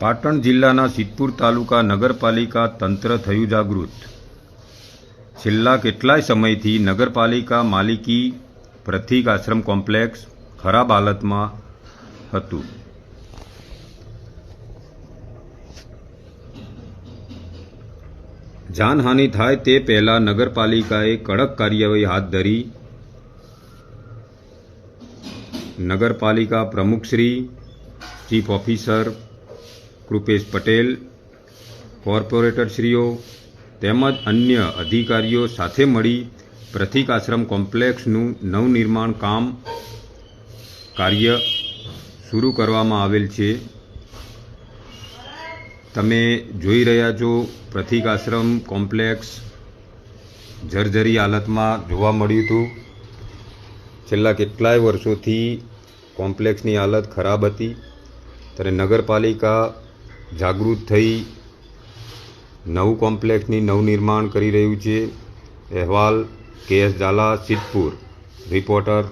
પાટણ જિલ્લાના સિદ્ધપુર તાલુકા નગરપાલિકા તંત્ર થયું જાગૃત. છેલ્લા કેટલાય સમયથી નગરપાલિકા માલિકી પ્રતિક આશ્રમ કોમ્પ્લેક્સ ખરાબ હાલતમાં હતું. જાનહાનિ થાય તે પહેલાં નગરપાલિકાએ કડક કાર્યવાહી હાથ ધરી. નગરપાલિકા પ્રમુખશ્રી, ચીફ ઓફિસર કૃપેશ પટેલ કોર્પોરેટરશ્રીઓ તેમજ અન્ય અધિકારીઓ સાથે મળી પ્રતિક આશ્રમ કોમ્પ્લેક્સનું નવનિર્માણ કામ કાર્ય શરૂ કરવામાં આવેલ છે. તમે જોઈ રહ્યા છો પ્રતિક આશ્રમ કોમ્પ્લેક્સ જર્જરી હાલતમાં જોવા મળ્યું હતું. છેલ્લા કેટલાય વર્ષોથી કોમ્પ્લેક્સની હાલત ખરાબ હતી. ત્યારે નગરપાલિકા જાગૃત થઈ નવું કોમ્પ્લેક્ષની નવનિર્માણ કરી રહ્યું છે. અહેવાલ કે ઝાલા સિદ્ધપુર. રિપોર્ટર